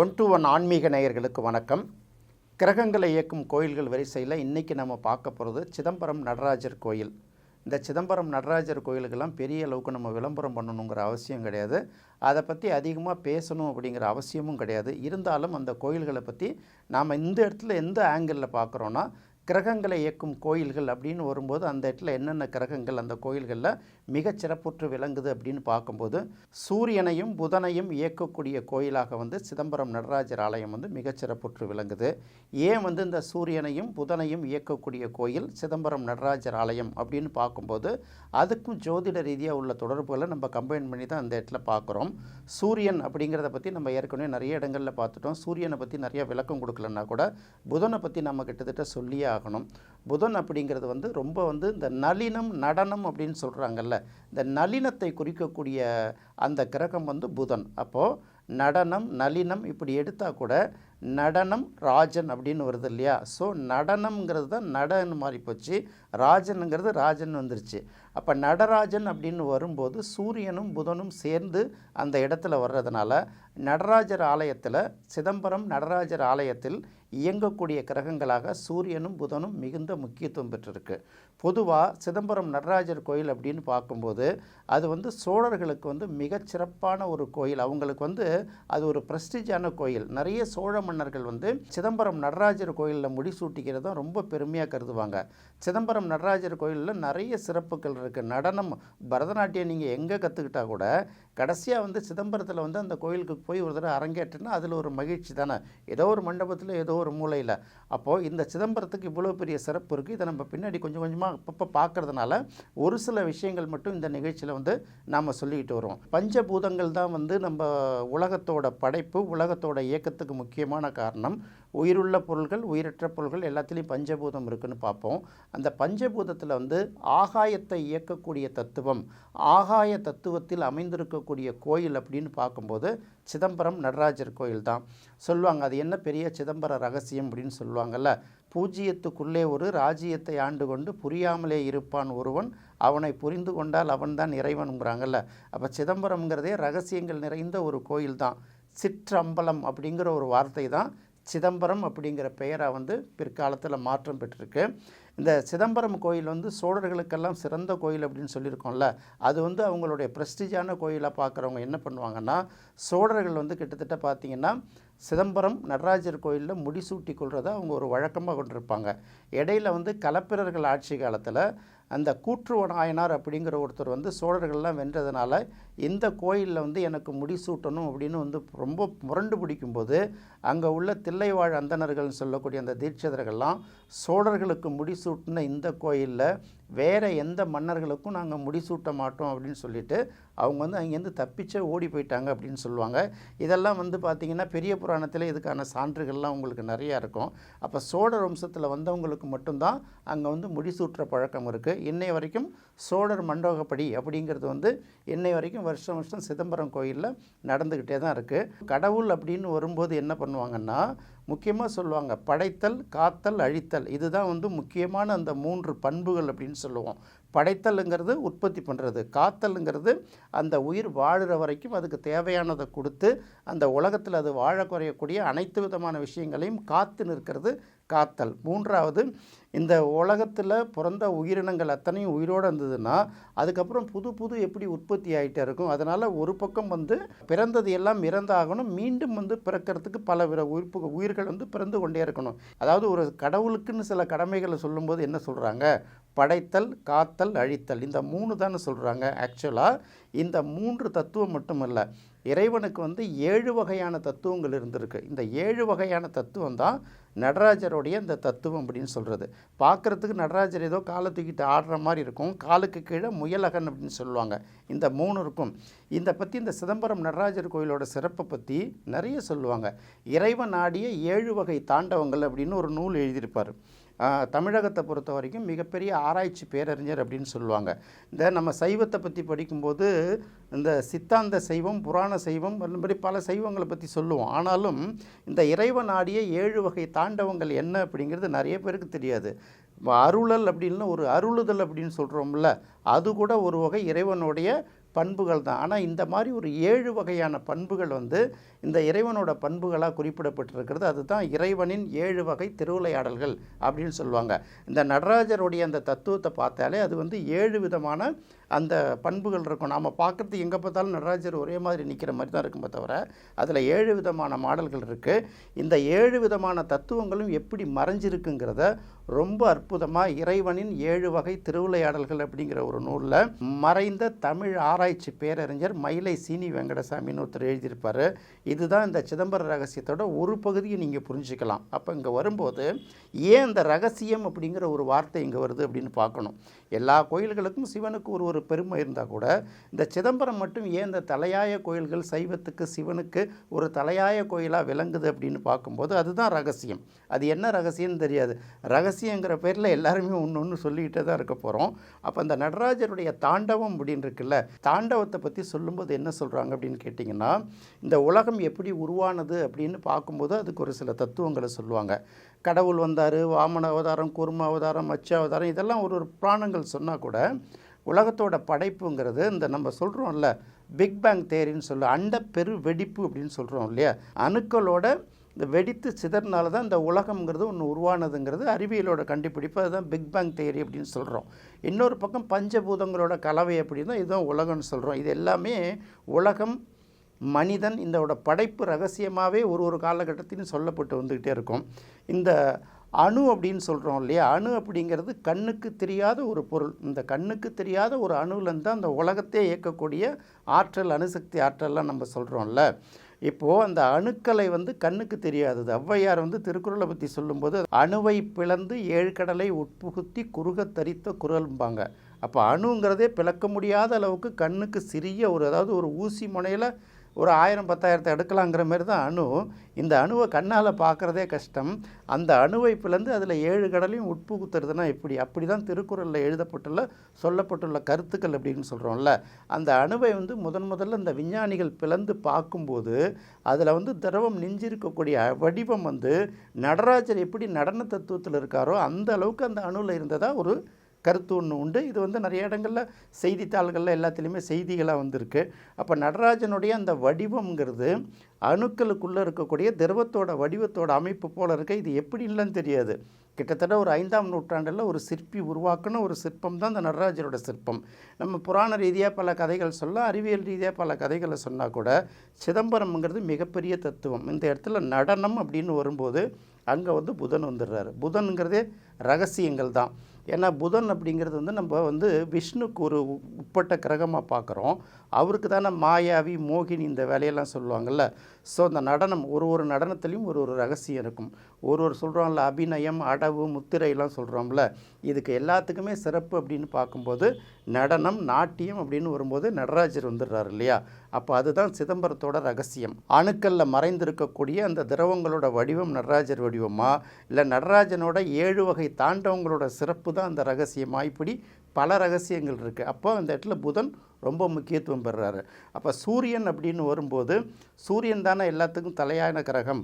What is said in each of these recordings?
One to one ஆன்மீக நேயர்களுக்கு வணக்கம். கிரகங்களை இயக்கும் கோயில்கள் வரிசையில் இன்றைக்கி நம்ம பார்க்க போகிறது சிதம்பரம் நடராஜர் கோயில். இந்த சிதம்பரம் நடராஜர் கோயிலுக்கெல்லாம் பெரிய அளவுக்கு நம்ம விளம்பரம் பண்ணணுங்கிற அவசியம் கிடையாது. அதை பற்றி அதிகமாக பேசணும் அப்படிங்கிற அவசியமும் கிடையாது. இருந்தாலும் அந்த கோயில்களை பற்றி நாம் இந்த இடத்துல எந்த ஆங்கிளில் பார்க்குறோன்னா கிரகங்களை இயக்கும் கோயில்கள் அப்படின்னு வரும்போது அந்த இடத்துல என்னென்ன கிரகங்கள் அந்த கோயில்களில் மிகச் சிறப்புற்று விளங்குது அப்படின்னு பார்க்கும்போது சூரியனையும் புதனையும் இயக்கக்கூடிய கோயிலாக வந்து சிதம்பரம் நடராஜர் ஆலயம் வந்து மிகச் சிறப்புற்று விளங்குது. ஏன் வந்து இந்த சூரியனையும் புதனையும் இயக்கக்கூடிய கோயில் சிதம்பரம் நடராஜர் ஆலயம் அப்படின்னு பார்க்கும்போது அதுக்கும் ஜோதிட ரீதியாக உள்ள தொடர்புகளை நம்ம கம்பைன் பண்ணி தான் அந்த இடத்துல பார்க்குறோம். சூரியன் அப்படிங்கிறத பற்றி நம்ம ஏற்கனவே நிறைய இடங்களில் பார்த்துட்டோம். சூரியனை பற்றி நிறைய விளக்கம் கொடுக்கலன்னா கூட புதனை பற்றி நம்ம கிட்டத்தட்ட சொல்லியே ஆகணும். புதன் அப்படிங்கிறது வந்து ரொம்ப வந்து இந்த நளினம் நடனம் அப்படின்னு சொல்கிறாங்கல்ல இந்த நளினத்தை குறிக்கக்கூடிய அந்த கிரகம் வந்து புதன். அப்போது நடனம் நளினம் இப்படி எடுத்தால் கூட நடனம் ராஜன் அப்படின்னு வருது இல்லையா? ஸோ நடனம்ங்கிறது தான் நடன்னு மாறி போச்சு ராஜனுங்கிறது ராஜன் வந்துருச்சு. அப்போ நடராஜன் அப்படின்னு வரும்போது சூரியனும் புதனும் சேர்ந்து அந்த இடத்துல வர்றதுனால நடராஜர் ஆலயத்தில் சிதம்பரம் நடராஜர் ஆலயத்தில் இயங்கக்கூடிய கிரகங்களாக சூரியனும் புதனும் மிகுந்த முக்கியத்துவம் பெற்றிருக்கு. பொதுவாக சிதம்பரம் நடராஜர் கோயில் அப்படின்னு பார்க்கும்போது அது வந்து சோழர்களுக்கு வந்து மிகச்சிறப்பான ஒரு கோயில். அவங்களுக்கு வந்து அது ஒரு ப்ரெஸ்டிஜான கோயில். நிறைய சோழ மன்னர்கள் வந்து சிதம்பரம் நடராஜர் கோயிலில் முடிசூட்டிக்கிறதும் ரொம்ப பெருமையாக கருதுவாங்க. சிதம்பரம் நடராஜர் கோயிலில் நிறைய சிறப்புகள் இருக்குது நடனம் பரதநாட்டியம் நீங்கள் எங்கே கற்றுக்கிட்டா கூட கடைசியாக வந்து சிதம்பரத்தில் வந்து அந்த கோயிலுக்கு போய் ஒரு தடவை அரங்கேற்றினா அதில் ஒரு மகிழ்ச்சி தானே? ஏதோ ஒரு மண்டபத்தில் ஏதோ ஒரு மூலையில். அப்போது இந்த சிதம்பரத்துக்கு இவ்வளோ பெரிய சிறப்பு இருக்குது இதை நம்ம பின்னாடி கொஞ்சம் கொஞ்சமாக அப்பப்போ பார்க்கறதுனால ஒரு சில விஷயங்கள் மட்டும் இந்த நிகழ்ச்சியில் வந்து நாம் சொல்லிக்கிட்டு வரோம் பஞ்சபூதங்கள் தான் வந்து நம்ம உலகத்தோட படைப்பு உலகத்தோட இயக்கத்துக்கு முக்கியமான காரணம். உயிருள்ள பொருள்கள் உயிரற்ற பொருள்கள் எல்லாத்துலேயும் பஞ்சபூதம் இருக்குன்னு பார்ப்போம். அந்த பஞ்சபூதத்தில் வந்து ஆகாயத்தை இயக்கக்கூடிய தத்துவம் ஆகாய தத்துவத்தில் இருக்கக்கூடிய கோயில் அப்படின்னு பார்க்கும்போது சிதம்பரம் நடராஜர் கோயில் தான் சொல்லுவாங்க அது என்ன பெரிய சிதம்பர ரகசியம் அப்படின்னு சொல்லுவாங்கல்ல? பூஜ்ஜியத்துக்குள்ளே ஒரு ராஜ்யத்தை ஆண்டு கொண்டு புரியாமலே இருப்பான் ஒருவன். அவனை புரிந்து கொண்டால் அவன்தான் இறைவனுங்கிறாங்கல்ல. அப்போ சிதம்பரம்ங்கிறதே ரகசியங்கள் நிறைந்த ஒரு கோயில் தான் சிற்றம்பலம் அப்படிங்கிற ஒரு வார்த்தை தான் சிதம்பரம் அப்படிங்கிற பெயரை வந்து பிற்காலத்தில் மாற்றம் பெற்றிருக்கு. இந்த சிதம்பரம் கோயில் வந்து சோழர்களுக்கெல்லாம் சிறந்த கோயில் அப்படின்னு சொல்லியிருக்கோம்ல அது வந்து அவங்களுடைய ப்ரெஸ்டிஜான கோயிலாக பார்க்குறவங்க என்ன பண்ணுவாங்கன்னா சோழர்கள் வந்து கிட்டத்தட்ட பார்த்திங்கன்னா சிதம்பரம் நடராஜர் கோயிலில் முடிசூட்டி கொள்றதை அவங்க ஒரு வழக்கமாக கொண்டிருப்பாங்க. இடையில வந்து கலப்பிரர்கள் ஆட்சி காலத்தில் அந்த கூற்றுவனாயனார் அப்படிங்கிற ஒருத்தர் வந்து சோழர்கள்லாம் வென்றதுனால இந்த கோயிலில் வந்து எனக்கு முடிசூட்டணும் அப்படின்னு வந்து ரொம்ப முரண்டு பிடிக்கும்போது அங்கே உள்ள தில்லைவாழ் அந்தணர்கள்னு சொல்லக்கூடிய அந்த தீட்சிதர்கள்லாம் சோழர்களுக்கு முடிசூட்டின இந்த கோயிலில் வேறு எந்த மன்னர்களுக்கும் நாங்கள் முடிசூட்ட மாட்டோம் அப்படின்னு சொல்லிட்டு அவங்க வந்து அங்கேருந்து தப்பிச்சே ஓடி போயிட்டாங்க அப்படின்னு சொல்லுவாங்க. இதெல்லாம் வந்து பார்த்திங்கன்னா பெரிய புராணத்தில் இதுக்கான சான்றுகள்லாம் உங்களுக்கு நிறையா இருக்கும். அப்போ சோழர் வம்சத்தில் வந்தவங்களுக்கு மட்டும்தான் அங்கே வந்து முடிசூட்டுற பழக்கம் இருக்குது இன்னை வரைக்கும் சோழர் மண்டோகப்படி அப்படிங்கிறது வந்து இன்னை வரைக்கும் வருஷம் வருஷம் சிதம்பரம் கோயிலில் நடந்துக்கிட்டே தான் இருக்குது கடவுள் அப்படின்னு வரும்போது என்ன பண்ணுவாங்கன்னா முக்கியமாக சொல்லுவாங்க படைத்தல் காத்தல் அழித்தல். இதுதான் வந்து முக்கியமான அந்த மூன்று பண்புகள் அப்படின்னு சொல்லுவோம். படைத்தலுங்கிறது உற்பத்தி பண்ணுறது காத்தலுங்கிறது அந்த உயிர் வாழுற வரைக்கும் அதுக்கு தேவையானதை கொடுத்து அந்த உலகத்தில் அது வாழ குறையக்கூடிய அனைத்து விதமான விஷயங்களையும் காத்து நிற்கிறது காத்தல். மூன்றாவது இந்த உலகத்தில் பிறந்த உயிரினங்கள் அத்தனையும் உயிரோடு இருந்ததுன்னா அதுக்கப்புறம் புது புது எப்படி உற்பத்தி ஆகிட்டே இருக்கும். அதனால் ஒரு பக்கம் வந்து பிறந்தது எல்லாம் இறந்தாகணும். மீண்டும் வந்து பிறக்கிறதுக்கு பல வித உயிர்ப்பு உயிர்கள் வந்து பிறந்து கொண்டே இருக்கணும். அதாவது ஒரு கடவுளுக்குன்னு சில கடமைகளை சொல்லும்போது என்ன சொல்கிறாங்க படைத்தல் காத்தல் அழித்தல். இந்த மூணு தானே சொல்கிறாங்க ஆக்சுவலாக இந்த மூன்று தத்துவம் மட்டுமல்ல. இறைவனுக்கு வந்து ஏழு வகையான தத்துவங்கள் இருந்திருக்கு. இந்த ஏழு வகையான தத்துவம் தான் நடராஜருடைய இந்த தத்துவம் அப்படின்னு சொல்கிறது பார்க்குறதுக்கு நடராஜர் ஏதோ காலை தூக்கிட்டு ஆடுற மாதிரி இருக்கும். காலுக்கு கீழே முயலகன் அப்படின்னு சொல்லுவாங்க. இந்த மூணு இருக்கும். இந்த பற்றி இந்த சிதம்பரம் நடராஜர் கோயிலோட சிறப்பை பற்றி நிறைய சொல்லுவாங்க. இறைவன் ஆடிய ஏழு வகை தாண்டவங்கள் அப்படின்னு ஒரு நூல் எழுதியிருப்பார். தமிழகத்தை பொறுத்த வரைக்கும் மிகப்பெரிய ஆராய்ச்சி பேரறிஞர் அப்படின்னு சொல்லுவாங்க. இந்த நம்ம சைவத்தை பற்றி படிக்கும்போது இந்த சித்தாந்த சைவம் புராண சைவம் அந்த மாதிரி பல சைவங்களை பற்றி சொல்லுவோம். ஆனாலும் இந்த இறைவன் ஆடிய ஏழு வகை தாண்டவங்கள் என்ன அப்படிங்கிறது நிறைய பேருக்கு தெரியாது. அருளல் அப்படின்னு ஒரு அருளுதல் அப்படின்னு சொல்கிறோம்ல அது கூட ஒரு வகை இறைவனுடைய பண்புகள் தான். ஆனால் இந்த மாதிரி ஒரு ஏழு வகையான பண்புகள் வந்து இந்த இறைவனோட பண்புகளாக குறிப்பிடப்பட்டிருக்கிறது. அதுதான் இறைவனின் ஏழு வகை திருவிளையாடல்கள் அப்படின்னு சொல்லுவாங்க. இந்த நடராஜருடைய அந்த தத்துவத்தை பார்த்தாலே அது வந்து ஏழு விதமான அந்த பண்புகள் இருக்கும். நாம் பார்க்குறது எங்கே பார்த்தாலும் நடராஜர் ஒரே மாதிரி நிற்கிற மாதிரி தான் இருக்குமே தவிர அதில் ஏழு விதமான மாடல்கள் இருக்குது இந்த ஏழு விதமான தத்துவங்களும் எப்படி மறைஞ்சிருக்குங்கிறத ரொம்ப அற்புதமாக இறைவனின் ஏழு வகை திருவிளையாடல்கள் அப்படிங்கிற ஒரு நூலில் மறைந்த தமிழ் ஆராய்ச்சி பேரறிஞர் மயிலை சீனி வெங்கடசாமின்னு ஒருத்தர் எழுதியிருப்பார். இதுதான் இந்த சிதம்பர ரகசியத்தோட ஒரு பகுதியை நீங்கள் புரிஞ்சுக்கலாம். அப்போ இங்கே வரும்போது ஏன் இந்த ரகசியம் அப்படிங்கிற ஒரு வார்த்தை இங்கே வருது அப்படின்னு பார்க்கணும். எல்லா கோயில்களுக்கும் சிவனுக்கு ஒரு ஒரு பெருமை இருந்தால் கூட இந்த சிதம்பரம் மட்டும் ஏன் இந்த தலையாய கோயில்கள் சைவத்துக்கு சிவனுக்கு ஒரு தலையாய கோயிலாக விளங்குது அப்படின்னு பார்க்கும்போது அதுதான் ரகசியம். அது என்ன ரகசியம்னு தெரியாது. ரகசியங்கிற பேரில் எல்லாருமே ஒன்று ஒன்று சொல்லிக்கிட்டே தான் இருக்க போகிறோம் அப்போ அந்த நடராஜருடைய தாண்டவம் அப்படின்னு இருக்குல்ல தாண்டவத்தை பற்றி சொல்லும்போது என்ன சொல்கிறாங்க அப்படின்னு கேட்டிங்கன்னா இந்த உலகம் எப்படி உருவானது அப்படின்னு பார்க்கும்போது அதுக்கு ஒரு சில தத்துவங்களை சொல்லுவாங்க. கடவுள் வந்தார் வாமன அவதாரம் குரும அவதாரம் மச்ச அவதாரம் இதெல்லாம் ஒரு ஒரு புராணங்கள் சொன்னால் கூட உலகத்தோட படைப்புங்கிறது இந்த நம்ம சொல்கிறோம்ல பிக் பேங் தேரின்னு சொல்ல அண்ட பெரு வெடிப்பு அப்படின்னு சொல்கிறோம் இல்லையா? அணுக்களோட இந்த வெடித்து சிதறனால தான் இந்த உலகம்ங்கிறது ஒன்று உருவானதுங்கிறது அறிவியலோட கண்டுபிடிப்பு. அதுதான் பிக் பேங் தேரி அப்படின்னு சொல்கிறோம் இன்னொரு பக்கம் பஞ்சபூதங்களோட கலவை அப்படின்னா இதுதான் உலகம்னு சொல்கிறோம் இது எல்லாமே உலகம் மனிதன் இதோட படைப்பு ரகசியமாகவே ஒரு ஒரு காலகட்டத்திலும் சொல்லப்பட்டு வந்துக்கிட்டே இருக்கும். இந்த அணு அப்படின்னு சொல்கிறோம் இல்லையா? அணு அப்படிங்கிறது கண்ணுக்கு தெரியாத ஒரு பொருள். இந்த கண்ணுக்கு தெரியாத ஒரு அணுலேருந்து தான் அந்த உலகத்தையே இயக்கக்கூடிய ஆற்றல் அணுசக்தி ஆற்றல்லாம் நம்ம சொல்கிறோம்ல இப்போது அந்த அணுக்களை வந்து கண்ணுக்கு தெரியாதது ஔவையார் வந்து திருக்குறளை பற்றி சொல்லும்போது அணுவை பிளந்து ஏழு கடலை உட்புகுத்தி குறுக தரித்த குரல்பாங்க அப்போ அணுங்கிறதே பிளக்க முடியாத அளவுக்கு கண்ணுக்கு சிறிய ஒரு அதாவது ஒரு ஊசி முனையில் ஒரு ஆயிரம் பத்தாயிரத்தை எடுக்கலாங்கிற மாதிரி தான் அணு. இந்த அணுவை கண்ணால் பார்க்குறதே கஷ்டம். அந்த அணுவை பிளந்து அதில் ஏழு கடலையும் உட்புகுத்துறதுனா எப்படி? அப்படி தான் திருக்குறளில் எழுதப்பட்டுள்ள சொல்லப்பட்டுள்ள கருத்துக்கள் அப்படின்னு சொல்கிறோம்ல அந்த அணுவை வந்து முதன் முதல்ல இந்த விஞ்ஞானிகள் பிளந்து பார்க்கும்போது அதில் வந்து திரவம் நெஞ்சிருக்கக்கூடிய வடிவம் வந்து நடராஜர் எப்படி நடன தத்துவத்தில் இருக்காரோ அந்த அளவுக்கு அந்த அணுவில் இருந்ததாக ஒரு கருத்து ஒன்று உண்டு. இது வந்து நிறைய இடங்களில் செய்தித்தாள்களில் எல்லாத்துலேயுமே செய்திகளாக வந்திருக்கு. அப்போ நடராஜனுடைய அந்த வடிவம்ங்கிறது அணுக்களுக்குள்ளே இருக்கக்கூடிய திரவத்தோட வடிவத்தோட அமைப்பு போல் இருக்க இது எப்படி இல்லைன்னு தெரியாது. கிட்டத்தட்ட ஒரு ஐந்தாம் நூற்றாண்டில் ஒரு சிற்பி உருவாக்கின ஒரு சிற்பம் தான் இந்த நடராஜரோட சிற்பம். நம்ம புராண ரீதியாக பல கதைகள் சொல்ல அறிவியல் ரீதியாக பல கதைகளை சொன்னால் கூட சிதம்பரம்ங்கிறது மிகப்பெரிய தத்துவம். இந்த இடத்துல நடனம் அப்படின்னு வரும்போது அங்கே வந்து புதன் வந்துடுறாரு. புதனுங்கிறதே ரகசியங்கள் தான். ஏன்னா புதன் அப்படிங்கிறது வந்து நம்ம வந்து விஷ்ணுக்கு ஒரு உட்பட்ட கிரகமாக பார்க்குறோம் அவருக்கு தானே மாயாவி மோகினி இந்த வேலையெல்லாம் சொல்லுவாங்கள்ல ஸோ அந்த நடனம் ஒரு ஒரு நடனத்துலேயும் ஒரு ஒரு ரகசியம் இருக்கும். ஒரு ஒரு சொல்கிறோம்ல அபிநயம் அடவு முத்திரையெல்லாம் சொல்கிறோம்ல இதுக்கு எல்லாத்துக்குமே சிறப்பு அப்படின்னு பார்க்கும்போது நடனம் நாட்டியம் அப்படின்னு வரும்போது நடராஜர் வந்துடுறாரு இல்லையா? அப்போ அதுதான் சிதம்பரத்தோட ரகசியம். அணுக்களில் மறைந்திருக்கக்கூடிய அந்த திரவங்களோட வடிவம் நடராஜர் வடிவமா? இல்லை நடராஜனோட ஏழு வகை தாண்டவங்களோட சிறப்பு தான் அந்த ரகசியமாக இப்படி பல ரகசியங்கள் இருக்குது அப்போ அந்த இடத்துல புதன் ரொம்ப முக்கியத்துவம் பெறுறாரு. அப்போ சூரியன் அப்படின்னு வரும்போது சூரியன் தானே எல்லாத்துக்கும் தலையான கிரகம்.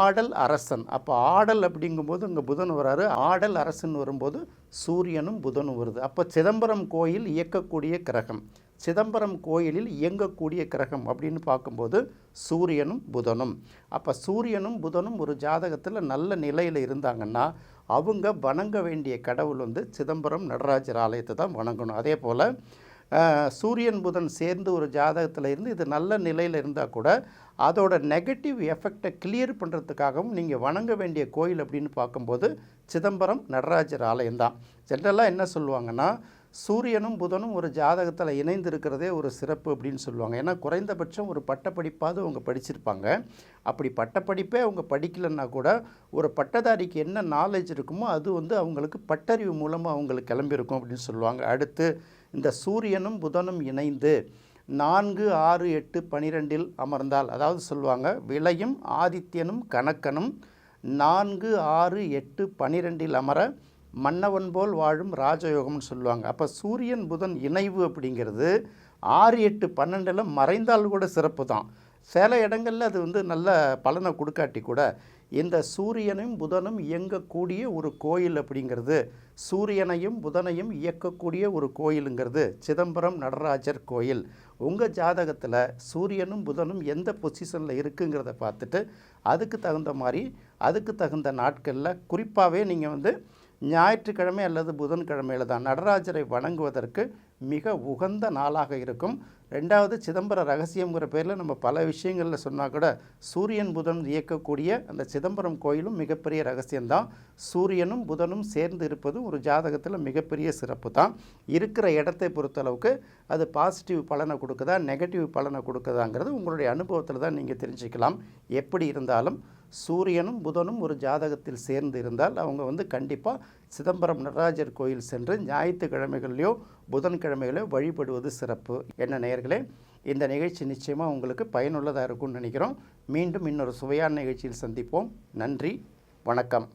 ஆடல் அரசன். அப்போ ஆடல் அப்படிங்கும்போது இங்கே புதன் வராரு. ஆடல் அரசன் வரும்போது சூரியனும் புதனும் வருது. அப்போ சிதம்பரம் கோயில் இயக்கக்கூடிய கிரகம். சிதம்பரம் கோயிலில் இயங்கக்கூடிய கிரகம் அப்படின்னு பார்க்கும்போது சூரியனும் புதனும். அப்போ சூரியனும் புதனும் ஒரு ஜாதகத்தில் நல்ல நிலையில் இருந்தாங்கன்னா அவங்க வணங்க வேண்டிய கடவுள் வந்து சிதம்பரம் நடராஜர் ஆலயத்தை தான் வணங்கணும். அதே போல் சூரியன் புதன் சேர்ந்து ஒரு ஜாதகத்தில் இருந்து இது நல்ல நிலையில் இருந்தால் கூட அதோட நெகட்டிவ் எஃபெக்டை கிளியர் பண்ணுறதுக்காகவும் நீங்கள் வணங்க வேண்டிய கோயில் அப்படின்னு பார்க்கும்போது சிதம்பரம் நடராஜர் ஆலயம்தான் ஜென்ரலாக என்ன சொல்லுவாங்கன்னா சூரியனும் புதனும் ஒரு ஜாதகத்தில் இணைந்து இருக்கிறதே ஒரு சிறப்பு அப்படின்னு சொல்லுவாங்க. ஏன்னா குறைந்தபட்சம் ஒரு பட்டப்படிப்பாவது அவங்க படிச்சிருப்பாங்க. அப்படி பட்டப்படிப்பே அவங்க படிக்கலைன்னா கூட ஒரு பட்டதாரிக்கு என்ன நாலேஜ் இருக்குமோ அது வந்து அவங்களுக்கு பட்டறிவு மூலமாக அவங்களுக்கு கிளம்பியிருக்கும் அப்படின்னு சொல்லுவாங்க. அடுத்து இந்த சூரியனும் புதனும் இணைந்து நான்கு ஆறு எட்டு பனிரெண்டில் அமர்ந்தால் அதாவது சொல்லுவாங்க விலையும் ஆதித்யனும் கணக்கனும் நான்கு ஆறு எட்டு பனிரெண்டில் அமர மன்னவன் போல் வாழும் ராஜயோகம்னு சொல்லுவாங்க. அப்போ சூரியன் புதன் இணைவு அப்படிங்கிறது ஆறு எட்டு பன்னெண்டில் மறைந்தால் கூட சிறப்பு தான் சில இடங்களில் அது வந்து நல்ல பலனை கொடுக்காட்டி கூட இந்த சூரியனும் புதனும் இயங்கக்கூடிய ஒரு கோயில் அப்படிங்கிறது. சூரியனையும் புதனையும் இயக்கக்கூடிய ஒரு கோயிலுங்கிறது சிதம்பரம் நடராஜர் கோயில். உங்கள் ஜாதகத்தில் சூரியனும் புதனும் எந்த பொசிஷனில் இருக்குங்கிறத பார்த்துட்டு அதுக்கு தகுந்த மாதிரி அதுக்கு தகுந்த நாட்களில் குறிப்பாகவே நீங்கள் வந்து ஞாயிற்றுக்கிழமை அல்லது புதன்கிழமையில் தான் நடராஜரை வணங்குவதற்கு மிக உகந்த நாளாக இருக்கும். ரெண்டாவது சிதம்பர ரகசியங்கிற பேரில் நம்ம பல விஷயங்களில் சொன்னால் கூட சூரியன் புதன் இயக்கக்கூடிய அந்த சிதம்பரம் கோயிலும் மிகப்பெரிய ரகசியம்தான். சூரியனும் புதனும் சேர்ந்து இருப்பது ஒரு ஜாதகத்தில் மிகப்பெரிய சிறப்பு தான். இருக்கிற இடத்தை பொறுத்தளவுக்கு அது பாசிட்டிவ் பலனை கொடுக்குதா நெகட்டிவ் பலனை கொடுக்குதாங்கிறது உங்களுடைய அனுபவத்தில் தான் நீங்கள் தெரிஞ்சுக்கலாம். எப்படி இருந்தாலும் சூரியனும் புதனும் ஒரு ஜாதகத்தில் சேர்ந்து இருந்தால் அவங்க வந்து கண்டிப்பாக சிதம்பரம் நடராஜர் கோயில் சென்று ஞாயிற்றுக்கிழமைகள்லையோ புதன்கிழமைகளையோ வழிபடுவது சிறப்பு. என்ன நேயர்களே இந்த நிகழ்ச்சி நிச்சயமாக உங்களுக்கு பயனுள்ளதாக இருக்கும்னு நினைக்கிறோம். மீண்டும் இன்னொரு சுவையான நிகழ்ச்சியில் சந்திப்போம். நன்றி வணக்கம்.